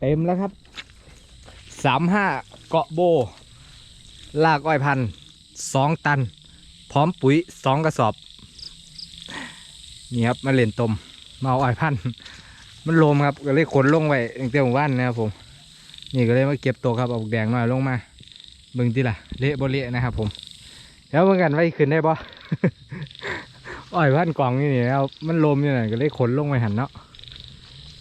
เต็มแล้วครับสามห้าเกาะโบ ลากอ้อยพันสองตัน พร้อมปุ๋ยสองกระสอบ นี่ครับมาเล่นตมมาเอาอ้อยพัน มันลมครับก็เลยขนลงไว้ตั้งแต่หมู่บ้านนะครับผม นี่ก็เลยมาเก็บตัวครับเอาแดงหน่อยลงมาเบิ่งที่ล่ะเละบ่เละนะครับผม แล้วเบิ่งกันไว้ขึ้นได้บ่อ้อยพันกล่องนี่นี่นะครับมันลมอยู่นั่นก็เลยขนลงไว้หันเนาะ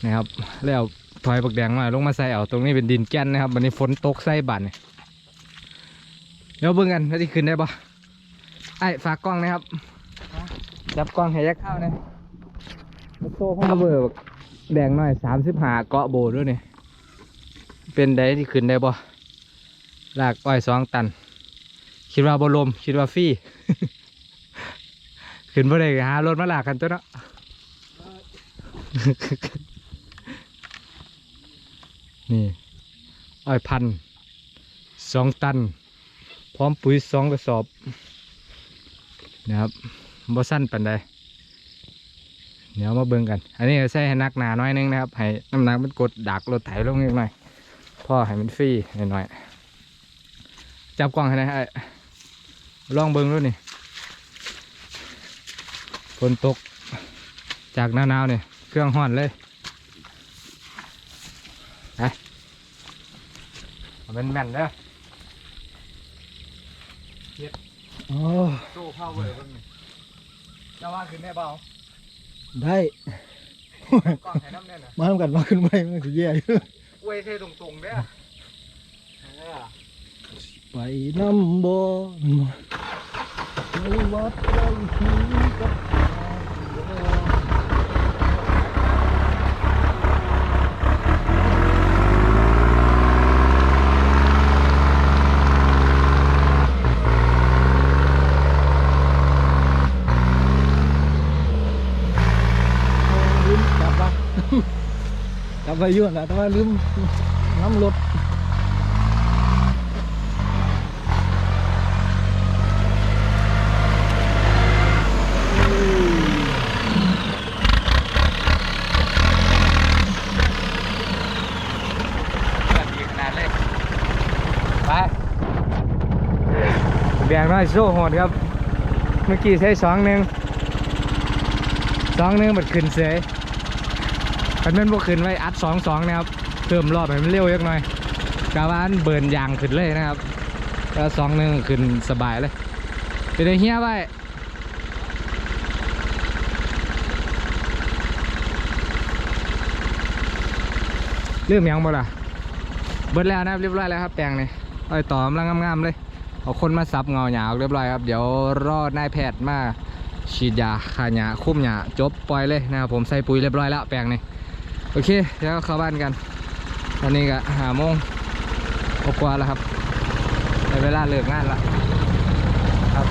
นะครับแล้ว ถอยบักแดงหน่อยลงมาใส่เอาตรงนี้เป็นดินแก่นนะครับวันนี้ฝนตกใส่บันเนี่ยเดี๋ยวเบิ่งกันว่าที่ขึ้นได้บ่ไอ้ฝากกล้องนะครับจับกล้องให้ยักเข้านะโซ่พ่อเบอร์กแดงหน่อยสามสิบหาเกาะโบด้วยเนี่ยเป็นได้ที่ขึ้นได้บ่ลากอ้อยสองตัน คิดว่าบ่ลมคิดว่าฟรีขึ้นบ่ได้ก็หารถมาลากกันตัวเนาะ นี่อ้อยพันสองตัน พร้อมปุ๋ยสองกระสอบนะครับบ่สั้นปันใดเดี๋ยวมาเบิ่งกัน อันนี้ใส่ให้นักหนาหน้อยนึงนะครับให้น้ำหนักมันกดดักรถไถลงนิดหน่อยพ่อให้มันฟรีหน่อยๆจับกล้องให้นะฮะลองเบิ้งด้วยนี่ฝนตกจากหน้าหนาวเนี่ยเครื่องห่อนเลย ไปเอาเป็นแม่นเด้อเฮ็ดโอ้สู้เข้าเว้ยเบิ่งนี่จะว่าขึ้นได้เปล่าได้ กล้องให้น้ำแน่นน่ะมาทำกันมาขึ้นไปมันจะแย่อยู่อวยเทตรงๆเด้อเออไปน้ำบ่ไปวัดไร่ขิงกับลืมกลับมา กลับไปอยุ่นนแหละแต่ว่าลืมน้ำรถแบบดีขนาดเลยไปแดงน้อยโซ่โหดครับ เมื่อกี้ใช้สองหนึ่งสองหนึ่งบัดขึ้นเสย คันแม่นบวกขึ้นไว้อัดสองสองนะครับเพิ่มรอบให้มันเร็วเยักหน่อยกาวานเบิร์นยางขึ้นเลยนะครับแล้วสองหนึ่งขึ้นสบายเลยเป็นไอเฮียไว้เรื่องยังบ่ล่ะเบิดแล้วนะครับเรียบร้อยแล้วครับแปลงนี่อ้อยต่อกำลังงามๆเลยเอาคนมาซับเงาหยาออกเรียบร้อยครับ เดี๋ยวรอดนายแพทย์มาฉีดยาฆ่าหยาคุ้มหยาจบปล่อยเลยนะครับผมใส่ปุ๋ยเรียบร้อยแล้วแปลงนี่ โอเคเดี๋ยวเข้าบ้านกันตอนนี้ก็หาโมงกว่าแล้วครับในเวลาเลิกงานละครับ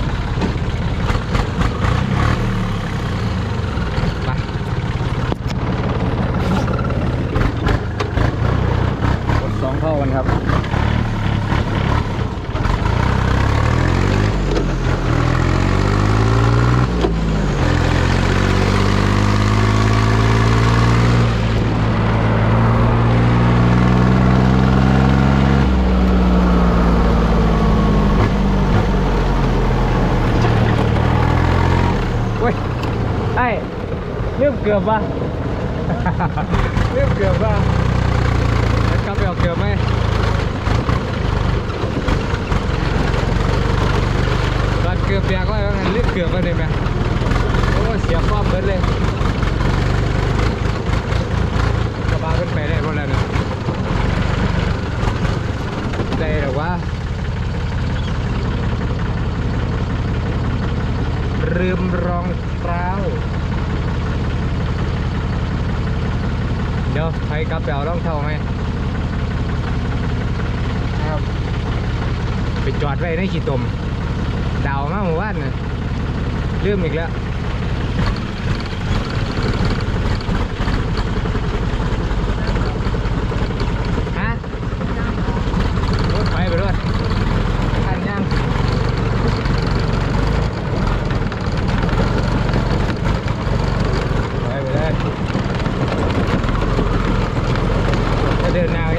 กดสองเท่ากันครับ เว้ยไอ้ เรื่องเกือบว่ะเรื่องเกือบว่ะแล้วกลับไปเอาเกือบไหมตอนเกือบเปียกไว้ว่างั้นเรื่องเกือบมาได้ไหมโอ้เสียความเบิดเลยกระบะขึ้นไปได้พอแล้วเนี่ยได้หรอวะ ลืมรองเท้าเดี๋ยว ไปเอารองเท้าไหมครับไปจอดไว้ในขี้ตมดาวมาหมู่บ้านน่ะลืมอีกแล้วฮะรถไปไปด้วยทันยัง ไปไปเลยจะเดินหน้า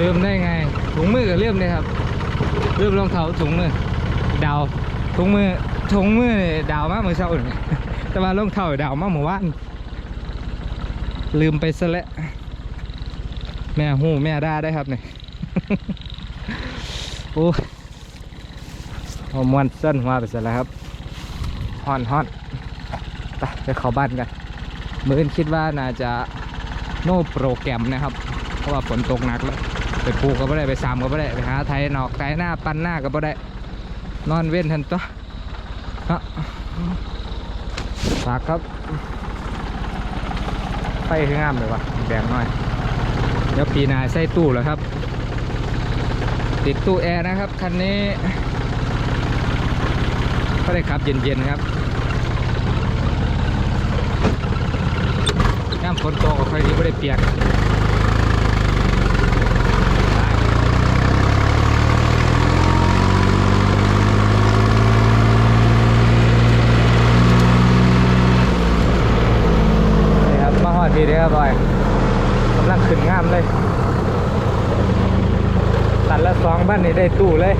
ลืมได้ไง ถุงมือก็ลืมเลยครับลืมรองเท้าถุงมือดาวถุงมือถุงมือดาวมากเมือเช้านี่แต่ว่ารองเท้าดาวมากเมื่อวานลืมไปซะแล้วแม่หูแม่ด่าได้ครับเนี่ยโอ้ยเอมวนเส้นหัวไปซะแล้วครับฮอนฮอนไปไปเข้าบ้านกันมืออนคิดว่าน่าจะโนโปรแกรมนะครับ เพราะว่าฝนตกหนักแล้ว ไปปลูกก็ไม่ได้ไปสามก็ไม่ได้ไปหาไทยนอกไทยหน้าปันหน้าก็ไม่ได้ นอนเว้นทันตัวฮะฝากครับไฟคืองามเลยวะแดงหน่อย เดี๋ยวปีนาใส่ตู้แล้วครับ ติดตู้แอร์นะครับ คันนี้ ก็ได้ขับเย็นๆครับน้ำฝนตกก็ค่อยดีไม่ได้เปียก นี่ครับ อรับบอยกำลังขึ้นงามเลยตัดละสองบ้านนี่ได้ตู้เลย